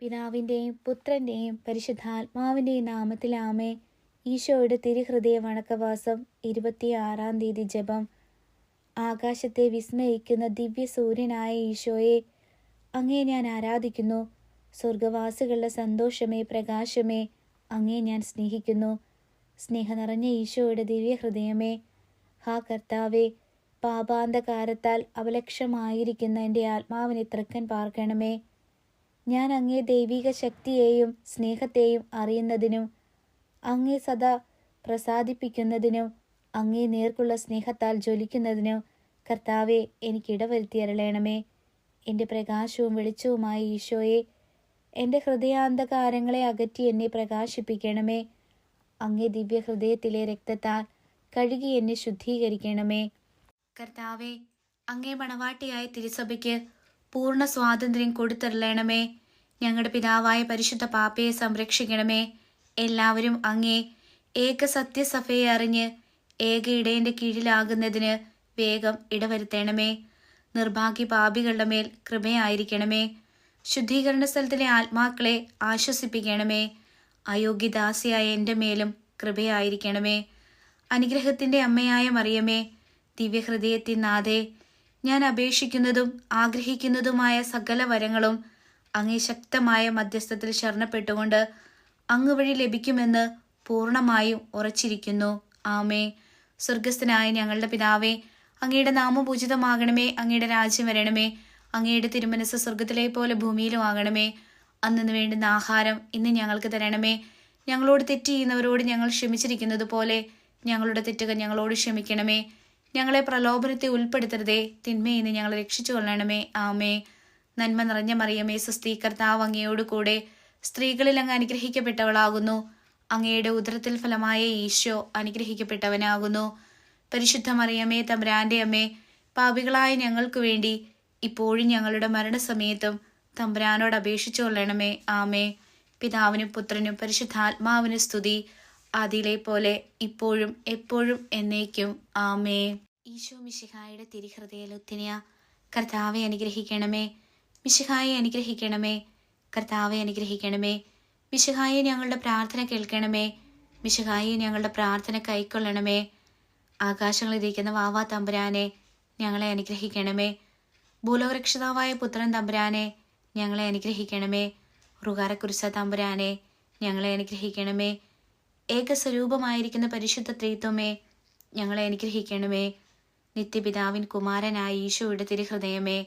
പിതാവിന്റെയും പുത്രന്റെയും പരിശുദ്ധാത്മാവിന്റെയും നാമത്തിലാമേ ഈശോയുടെ തിരുഹൃദയ വണക്കവാസം ഇരുപത്തിയാറാം തീയതി ജപം. ആകാശത്തെ വിസ്മയിക്കുന്ന ദിവ്യ സൂര്യനായ ഈശോയെ അങ്ങേ ഞാൻ ആരാധിക്കുന്നു. സ്വർഗവാസികളുടെ സന്തോഷമേ പ്രകാശമേ അങ്ങേ ഞാൻ സ്നേഹിക്കുന്നു. സ്നേഹ നിറഞ്ഞ ഈശോയുടെ ദിവ്യഹൃദയമേ ഹാ കർത്താവേ പാപാന്തകാരത്താൽ അവലക്ഷമായിരിക്കുന്ന എന്റെ ആത്മാവിനെ തൃക്കൻ പാർക്കണമേ. ഞാൻ അങ്ങേ ദൈവിക ശക്തിയെയും സ്നേഹത്തെയും അറിയുന്നതിനും അങ്ങേ സദാ പ്രസാദിപ്പിക്കുന്നതിനും അങ്ങേ നേർക്കുള്ള സ്നേഹത്താൽ ജ്വലിക്കുന്നതിനും കർത്താവെ എനിക്ക് ഇടവരുത്തിയരളയണമേ എന്റെ പ്രകാശവും വെളിച്ചവുമായ ഈശോയെ എന്റെ ഹൃദയാന്തകാരങ്ങളെ അകറ്റി എന്നെ പ്രകാശിപ്പിക്കണമേ. അങ്ങേ ദിവ്യ ഹൃദയത്തിലെ രക്തത്താൽ കഴുകി എന്നെ ശുദ്ധീകരിക്കണമേ. കർത്താവെ അങ്ങേ മണവാട്ടിയായ തിരുസഭയ്ക്ക് പൂർണ സ്വാതന്ത്ര്യം കൊടുത്തരളയണമേ ഞങ്ങളുടെ പിതാവായ പരിശുദ്ധ പാപ്പയെ സംരക്ഷിക്കണമേ. എല്ലാവരും അങ്ങേ ഏക സത്യസഭയെ അറിഞ്ഞ് ഏക ഇടയന്റെ കീഴിലാകുന്നതിന് വേഗം ഇടവരുത്തണമേ. നിർഭാഗ്യ പാപികളുടെ മേൽ കൃപയായിരിക്കണമേ. ശുദ്ധീകരണ സ്ഥലത്തിലെ ആത്മാക്കളെ ആശ്വസിപ്പിക്കണമേ. അയോഗ്യദാസിയായ എന്റെ മേലും കൃപയായിരിക്കണമേ. അനുഗ്രഹത്തിന്റെ അമ്മയായ മറിയമേ ദിവ്യഹൃദയത്തിൻ നാഥേ ഞാൻ അപേക്ഷിക്കുന്നതും ആഗ്രഹിക്കുന്നതുമായ സകല വരങ്ങളും അങ്ങേ ശക്തമായ മധ്യസ്ഥത്തിൽ ശരണപ്പെട്ടുകൊണ്ട് അങ്ങ് വഴി ലഭിക്കുമെന്ന് പൂർണമായും ഉറച്ചിരിക്കുന്നു. ആമേ സ്വർഗസ്ഥനായ ഞങ്ങളുടെ പിതാവേ അങ്ങയുടെ നാമപൂജിതമാകണമേ അങ്ങയുടെ രാജ്യം വരണമേ അങ്ങയുടെ തിരുമനസ് സ്വർഗത്തിലെ പോലെ ഭൂമിയിലും ആകണമേ. അന്നു വേണ്ടുന്ന ആഹാരം ഇന്ന് ഞങ്ങൾക്ക് തരണമേ. ഞങ്ങളോട് തെറ്റ് ചെയ്യുന്നവരോട് ഞങ്ങൾ ക്ഷമിച്ചിരിക്കുന്നത് പോലെ ഞങ്ങളുടെ തെറ്റുകൾ ഞങ്ങളോട് ക്ഷമിക്കണമേ. ഞങ്ങളെ പ്രലോഭനത്തെ ഉൾപ്പെടുത്തരുതേ. തിന്മയിൽ നിന്ന് ഞങ്ങളെ രക്ഷിച്ചു കൊള്ളണമേ ആമേ നന്മ നിറഞ്ഞ മറിയമേ കർത്താവ് അങ്ങയോട് കൂടെ സ്ത്രീകളിൽ അങ്ങ് അനുഗ്രഹിക്കപ്പെട്ടവളാകുന്നു. അങ്ങയുടെ ഉദരത്തിൽ ഫലമായ ഈശോ അനുഗ്രഹിക്കപ്പെട്ടവനാകുന്നു. പരിശുദ്ധ മറിയമേ തമ്പുരാന്റെ അമ്മേ പാപികളായ ഞങ്ങൾക്ക് വേണ്ടി ഇപ്പോഴും ഞങ്ങളുടെ മരണസമയത്തും തമ്പുരാനോട് അപേക്ഷിച്ചു കൊള്ളണമേ. ആമേ. പിതാവിനും പുത്രനും പരിശുദ്ധാത്മാവിനും സ്തുതി. അതിലെ പോലെ ഇപ്പോഴും എപ്പോഴും എന്നേക്കും. ആമേ. ഈശോ മിശിഹായുടെ തിരിഹൃദയ ലുത്തിനിയ കർത്താവെ അനുഗ്രഹിക്കണമേ. മിശിഹായെ അനുഗ്രഹിക്കണമേ. കർത്താവെ അനുഗ്രഹിക്കണമേ. മിശിഹായെ ഞങ്ങളുടെ പ്രാർത്ഥന കേൾക്കണമേ. മിശിഹായെ ഞങ്ങളുടെ പ്രാർത്ഥന കൈക്കൊള്ളണമേ. ആകാശങ്ങളിരിക്കുന്ന വാവാ തമ്പുരാനെ ഞങ്ങളെ അനുഗ്രഹിക്കണമേ. ഭൂലോകരക്ഷിതാവായ പുത്രൻ തമ്പുരാനെ ഞങ്ങളെ അനുഗ്രഹിക്കണമേ. റുകാരക്കുരിശ തമ്പുരാനെ ഞങ്ങളെ അനുഗ്രഹിക്കണമേ. ഏകസ്വരൂപമായിരിക്കുന്ന പരിശുദ്ധ ത്രീത്വമേ ഞങ്ങളെ അനുഗ്രഹിക്കണമേ. നിത്യപിതാവിൻ കുമാരനായ ഈശോയുടെ തിരുഹൃദയമേ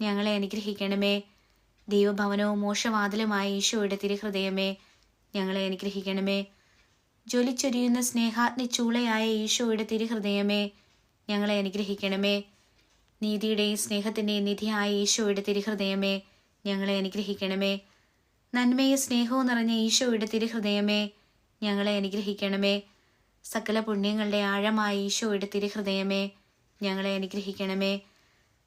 ഞങ്ങളെ അനുഗ്രഹിക്കണമേ. ദൈവഭവനവും മോശവാതിലുമായ ഈശോയുടെ തിരുഹൃദയമേ ഞങ്ങളെ അനുഗ്രഹിക്കണമേ. ജ്വലിച്ചൊരിയുന്ന സ്നേഹാഗ്നി ചൂളയായ ഈശോയുടെ തിരുഹൃദയമേ ഞങ്ങളെ അനുഗ്രഹിക്കണമേ. നീതിയുടെയും സ്നേഹത്തിന്റെയും നിധിയായ ഈശോയുടെ തിരുഹൃദയമേ ഞങ്ങളെ അനുഗ്രഹിക്കണമേ. നന്മയും സ്നേഹവും നിറഞ്ഞ ഈശോയുടെ തിരുഹൃദയമേ ഞങ്ങളെ അനുഗ്രഹിക്കണമേ. സകല പുണ്യങ്ങളുടെ ആഴമായ ഈശോയുടെ തിരുഹൃദയമേ ഞങ്ങളെ അനുഗ്രഹിക്കണമേ.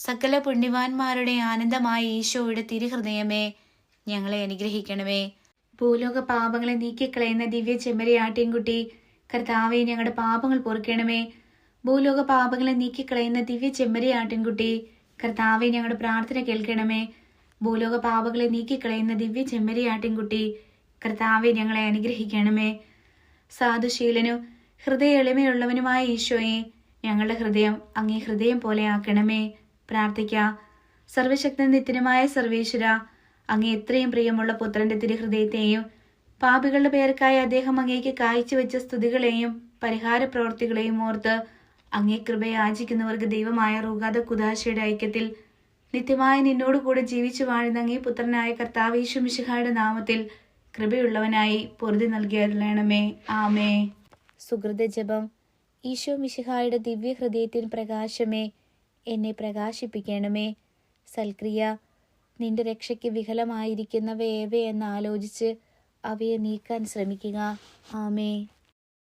സകല പുണ്യവാന്മാരുടെ ആനന്ദമായ ഈശോയുടെ തിരുഹൃദയമേ ഞങ്ങളെ അനുഗ്രഹിക്കണമേ. ഭൂലോക പാപങ്ങളെ നീക്കിക്കളയുന്ന ദിവ്യ ചെമ്മരിയാട്ടിൻകുട്ടി കർത്താവെ ഞങ്ങളുടെ പാപങ്ങൾ പൊറുക്കണമേ. ഭൂലോക പാപങ്ങളെ നീക്കിക്കളയുന്ന ദിവ്യ ചെമ്മരിയാട്ടിൻകുട്ടി കർത്താവെ ഞങ്ങളുടെ പ്രാർത്ഥന കേൾക്കണമേ. ഭൂലോക പാപങ്ങളെ നീക്കിക്കളയുന്ന ദിവ്യ ചെമ്മരിയാട്ടിൻകുട്ടി കർത്താവെ ഞങ്ങളെ അനുഗ്രഹിക്കണമേ. സാധുശീലനും ഹൃദയ എളിമയുള്ളവനുമായ ഈശോയെ ഞങ്ങളുടെ ഹൃദയം അങ്ങേ ഹൃദയം പോലെ ആക്കണമേ. പ്രാർത്ഥിക്കാം. സർവശക്തൻ നിത്യനുമായ സർവേശ്വര അങ്ങേ എത്രയും പ്രിയമുള്ള പുത്രന്റെ തിരുഹൃദയത്തെയും പാപികളുടെ പേർക്കായി അദ്ദേഹം അങ്ങേക്ക് കാഴ്ചവെച്ച സ്തുതികളെയും പരിഹാര പ്രവർത്തികളെയും ഓർത്ത് അങ്ങേ കൃപയെ യാചിക്കുന്നവർക്ക് ദൈവമായ റൂഗാത കുദാശയുടെ ഐക്യത്തിൽ നിത്യമായ നിന്നോട് കൂടെ ജീവിച്ചു വാഴുന്ന അങ്ങേ പുത്രനായ കർത്താവ് ഈശുമിശിഹായുടെ നാമത്തിൽ കൃപയുള്ളവനായി പൊറുതി നൽകിയരുളണമേ ആമേ സുഹൃത ജപം ഈശോ മിശിഹായുടെ ദിവ്യഹൃദയത്തിൻ പ്രകാശമേ എന്നെ പ്രകാശിപ്പിക്കണമേ. സൽക്രിയ നിന്റെ രക്ഷയ്ക്ക് വിഹലമായിരിക്കുന്നവയേവയെന്ന് ആലോചിച്ച് അവയെ നീക്കാൻ ശ്രമിക്കുക. ആമേ